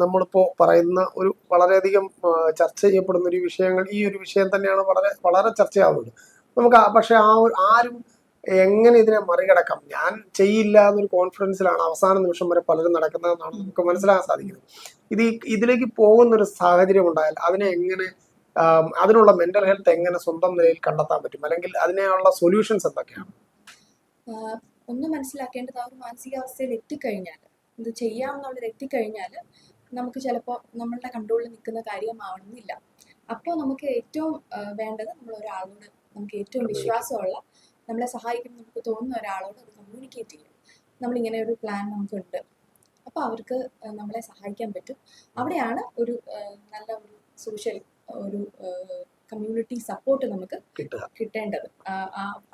നമ്മളിപ്പോ പറയുന്ന ഒരു വളരെയധികം ചർച്ച ചെയ്യപ്പെടുന്ന ഒരു വിഷയങ്ങൾ ഈ ഒരു വിഷയം തന്നെയാണ് വളരെ വളരെ ചർച്ചയാവുന്നത്. നമുക്ക് പക്ഷെ ആ ആരും എങ്ങനെ ഇതിനെ മറികടക്കാം? ഞാൻ ചെയ്യില്ല എന്നൊരു കോൺഫിഡൻസിലാണ് അവസാന നിമിഷം വരെ പലരും നടക്കുന്നതെന്നാണ് നമുക്ക് മനസ്സിലാക്കാൻ സാധിക്കുന്നത്. ഇത് ഇതിലേക്ക് പോകുന്ന ഒരു സാഹചര്യം ഉണ്ടായാൽ അതിനെ എങ്ങനെ അതിനുള്ള മെന്റൽ ഹെൽത്ത് എങ്ങനെ സ്വന്തം നിലയിൽ കണ്ടെത്താൻ പറ്റും? അല്ലെങ്കിൽ അതിനുള്ള സൊല്യൂഷൻസ് എന്തൊക്കെയാണ്? ഒന്ന് മനസ്സിലാക്കേണ്ടത് ആ ഒരു മാനസികാവസ്ഥയിൽ എത്തിക്കഴിഞ്ഞാൽ ഇത് ചെയ്യാമെന്നുള്ളത് എത്തിക്കഴിഞ്ഞാൽ നമുക്ക് ചിലപ്പോൾ നമ്മളുടെ കൺട്രോളിൽ നിൽക്കുന്ന കാര്യമാവണമെന്നില്ല. അപ്പോൾ നമുക്ക് ഏറ്റവും വേണ്ടത് നമ്മൾ ഒരാളോട് നമുക്ക് ഏറ്റവും വിശ്വാസമുള്ള നമ്മളെ സഹായിക്കും നമുക്ക് തോന്നുന്ന ഒരാളോട് അത് കമ്മ്യൂണിക്കേറ്റ് ചെയ്യും നമ്മളിങ്ങനെ ഒരു പ്ലാൻ നമുക്കുണ്ട്. അപ്പോൾ അവർക്ക് നമ്മളെ സഹായിക്കാൻ പറ്റും. അവിടെയാണ് ഒരു നല്ല ഒരു സോഷ്യൽ ഒരു കമ്മ്യൂണിറ്റി സപ്പോർട്ട് നമുക്ക് കിട്ടുക. കിട്ടേണ്ടത്.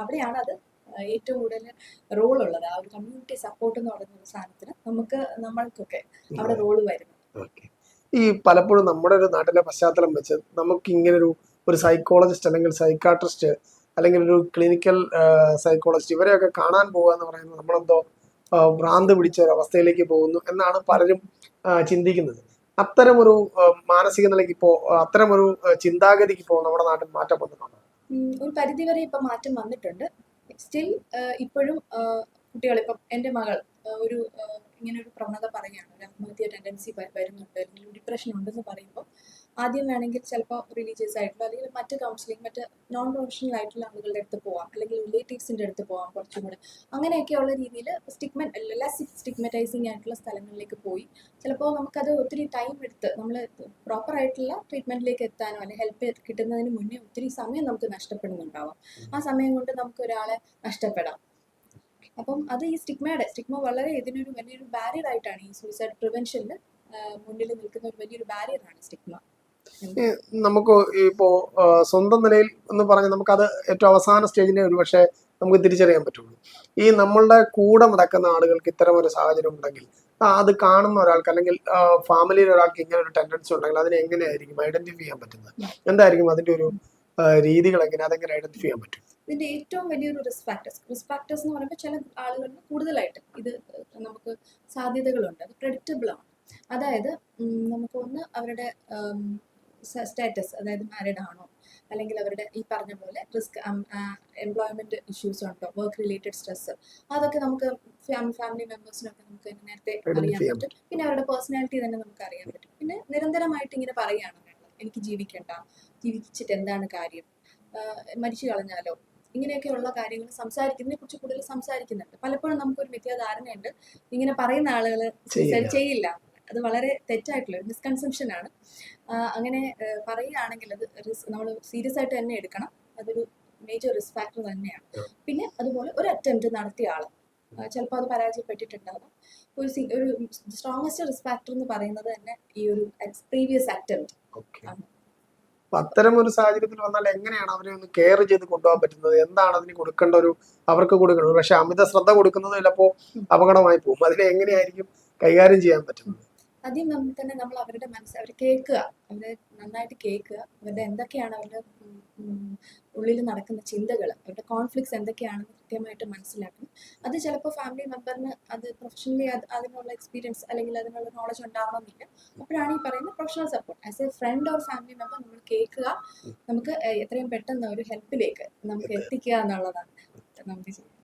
അവിടെയാണ് അത് ഏറ്റവും കൂടുതൽ റോൾ ഉള്ളത് ആ ഒരു കമ്മ്യൂണിറ്റി സപ്പോർട്ട് എന്ന് പറയുന്ന ഒരു സാധനത്തിന് നമുക്ക് നമ്മൾക്കൊക്കെ അവിടെ റോൾ വരുന്നത്. ഈ പലപ്പോഴും നമ്മുടെ ഒരു നാട്ടിലെ പശ്ചാത്തലം വെച്ച് നമുക്ക് ഇങ്ങനെ ഒരു ഒരു സൈക്കോളജിസ്റ്റ് അല്ലെങ്കിൽ സൈക്കാട്രിസ്റ്റ് അല്ലെങ്കിൽ ഒരു ക്ലിനിക്കൽ സൈക്കോളജിസ്റ്റ് ഇവരെയൊക്കെ കാണാൻ പോകുക എന്ന് പറയുന്നത് നമ്മളെന്തോ ഭ്രാന്ത് പിടിച്ച ഒരു അവസ്ഥയിലേക്ക് പോകുന്നു എന്നാണ് പലരും ചിന്തിക്കുന്നത്. അത്തരമൊരു മാനസിക നിലയ്ക്ക് ഇപ്പോ ആ, അത്തരമൊരു ചിന്താഗതിക്ക് ഇപ്പോൾ നമ്മുടെ നാട്ടിൽ മാറ്റം വന്നിട്ടുണ്ട്? ഒരു പരിധി വരെ ഇപ്പം മാറ്റം വന്നിട്ടുണ്ട്. സ്റ്റിൽ ഇപ്പോഴും കുട്ടികൾ ഇപ്പം എന്റെ മകൾ ഒരു ഇങ്ങനെ ഒരു പ്രവണത പറയുകയാണ് ഒരു ആത്മഹത്യ ടെൻഡൻസി വരുന്നുണ്ട് അല്ലെങ്കിൽ ഡിപ്രഷൻ ഉണ്ടെന്ന് പറയുമ്പോൾ ആദ്യം വേണമെങ്കിൽ ചിലപ്പോൾ റിലീജിയസ് ആയിട്ടുള്ള അല്ലെങ്കിൽ മറ്റ് കൗൺസിലിംഗ് മറ്റ് നോൺ പ്രൊഫഷണൽ ആയിട്ടുള്ള ആളുകളുടെ അടുത്ത് പോവാം. അല്ലെങ്കിൽ റിലേറ്റീവ്സിന്റെ അടുത്ത് പോവാം കുറച്ചും കൂടെ. അങ്ങനെയൊക്കെയുള്ള രീതിയിൽ സ്റ്റിഗ്മ ലെസ് സ്റ്റിഗ്മറ്റൈസിങ് ആയിട്ടുള്ള സ്ഥലങ്ങളിലേക്ക് പോയി. ചിലപ്പോൾ നമുക്കത് ഒത്തിരി ടൈം എടുത്ത് നമ്മൾ പ്രോപ്പർ ആയിട്ടുള്ള ട്രീറ്റ്മെന്റിലേക്ക് എത്താനോ അല്ലെങ്കിൽ ഹെൽപ്പ് കിട്ടുന്നതിന് മുന്നേ ഒത്തിരി സമയം നമുക്ക് നഷ്ടപ്പെടുന്നുണ്ടാവാം. ആ സമയം കൊണ്ട് നമുക്ക് ഒരാളെ നഷ്ടപ്പെടാം. അപ്പം അത് ഈ സ്റ്റിഗ്മയുടെ സ്റ്റിഗ്മ വളരെ ഇതിനൊരു വലിയൊരു ബാരിയർ ആയിട്ടാണ് ഈ സൂയിസൈഡ് പ്രിവെൻഷനിൽ മുന്നിൽ നിൽക്കുന്ന ഒരു വലിയൊരു ബാരിയർ ആണ് സ്റ്റിഗ്മ നമുക്ക് ഇപ്പോ സ്വന്തം നിലയിൽ എന്ന് പറഞ്ഞ് നമുക്കത് ഏറ്റവും അവസാന സ്റ്റേജിനെ ഒരു പക്ഷേ നമുക്ക് തിരിച്ചറിയാൻ പറ്റുള്ളൂ. ഈ നമ്മളുടെ കൂടെ നടക്കുന്ന ആളുകൾക്ക് ഇത്തരം ഒരു സാഹചര്യം ഉണ്ടെങ്കിൽ അത് കാണുന്ന ഒരാൾക്ക് അല്ലെങ്കിൽ ഫാമിലിയിൽ ഒരാൾക്ക് ഇങ്ങനെ ഒരു ടെൻഡൻസി ഉണ്ടെങ്കിൽ അതിനെ എങ്ങനെയായിരിക്കും ഐഡന്റിഫൈ ചെയ്യാൻ പറ്റുന്നത്? എന്തായിരിക്കും അതിന്റെ ഒരു രീതികൾ എങ്ങനെ അതെങ്ങനെ ഐഡന്റിഫൈ ചെയ്യാൻ പറ്റും? ഇതിന്റെ ഏറ്റവും വലിയൊരു റിസ്ക് ഫാക്ടേഴ്സ് റിസ്ക് ഫാക്ടേഴ്സ് എന്ന് പറയുമ്പോൾ ചില ആളുകളിൽ കൂടുതലായിട്ട് ഇത് നമുക്ക് സാധ്യതകളുണ്ട്. അത് പ്രഡിക്റ്റബിൾ ആണ്. അതായത് നമുക്കൊന്ന് നമുക്ക് ഒന്ന് അവരുടെ സ്റ്റാറ്റസ് അതായത് മാരിഡ് ആണോ? അല്ലെങ്കിൽ അവരുടെ ഈ പറഞ്ഞ പോലെ റിസ്ക് എംപ്ലോയ്മെന്റ് ഇഷ്യൂസ് ഉണ്ടോ? വർക്ക് റിലേറ്റഡ് സ്ട്രെസ് അതൊക്കെ നമുക്ക് ഫാമിലി മെമ്പേഴ്സിനൊക്കെ നമുക്ക് നേരത്തെ അറിയാൻ പറ്റും. പിന്നെ അവരുടെ പേഴ്സണാലിറ്റി തന്നെ നമുക്ക് അറിയാൻ പറ്റും. പിന്നെ നിരന്തരമായിട്ട് ഇങ്ങനെ പറയുകയാണ് എനിക്ക് ജീവിക്കണ്ട. ജീവിച്ചിട്ട് എന്താണ് കാര്യം? മരിച്ചു കളഞ്ഞാലോ? ഇങ്ങനെയൊക്കെയുള്ള കാര്യങ്ങൾ സംസാരിക്കുന്നതിനെ കുറിച്ച് കൂടുതൽ സംസാരിക്കുന്നുണ്ട്. പലപ്പോഴും നമുക്കൊരു മിഥ്യാധാരണയുണ്ട് ഇങ്ങനെ പറയുന്ന ആളുകൾ ചെയ്യില്ല. അത് വളരെ തെറ്റായിട്ടുള്ള മിസ്കൺസെപ്ഷൻ ആണ്. അങ്ങനെ പറയുകയാണെങ്കിൽ അത് നമ്മൾ സീരിയസ് ആയിട്ട് തന്നെ എടുക്കണം. അതൊരു മേജർ റിസ്ക് ഫാക്ടർ തന്നെയാണ്. പിന്നെ അതുപോലെ ഒരു അറ്റംപ്റ്റ് നടത്തിയ ആൾ ചിലപ്പോൾ അത് പരാജയപ്പെട്ടിട്ടുണ്ടാകും ഒരു ഒരു സ്ട്രോങ്ങസ്റ്റ് റിസ്ക് ഫാക്ടർ എന്ന് പറയുന്നത് തന്നെ ഈ ഒരു പ്രീവിയസ് അറ്റംപ്റ്റ് ആണ്. അത്തരം ഒരു സാഹചര്യത്തിൽ വന്നാൽ എങ്ങനെയാണ് അവരെ ഒന്ന് കെയർ ചെയ്ത് കൊണ്ടുപോകാൻ പറ്റുന്നത്? എന്താണ് അതിന് കൊടുക്കേണ്ട ഒരു അവർക്ക് കൊടുക്കേണ്ടത്? പക്ഷെ അമിത ശ്രദ്ധ കൊടുക്കുന്നത് ചിലപ്പോൾ അപകടമായി പോകും. അതിനെ എങ്ങനെയായിരിക്കും കൈകാര്യം ചെയ്യാൻ പറ്റുന്നത്? ആദ്യം നമ്മൾ തന്നെ നമ്മൾ അവരുടെ മനസ്സ് അവർ കേൾക്കുക. അവരെ നന്നായിട്ട് കേൾക്കുക. അവരുടെ എന്തൊക്കെയാണ് അവരുടെ ഉള്ളിൽ നടക്കുന്ന ചിന്തകൾ അവരുടെ കോൺഫ്ലിക്ട്സ് എന്തൊക്കെയാണെന്ന് കൃത്യമായിട്ട് മനസ്സിലാക്കണം. അത് ചിലപ്പോൾ ഫാമിലി മെമ്പറിന് അത് പ്രൊഫഷണലി അത് അതിനുള്ള എക്സ്പീരിയൻസ് അല്ലെങ്കിൽ അതിനുള്ള നോളജ് ഉണ്ടാവണമെന്നില്ല. അപ്പോഴാണ് ഈ പറയുന്ന professional support as a friend or family member നമ്മൾ കേൾക്കുക. നമുക്ക് എത്രയും പെട്ടെന്ന് ഒരു ഹെൽപ്പിലേക്ക് നമുക്ക് എത്തിക്കുക എന്നുള്ളതാണ്. നമുക്ക്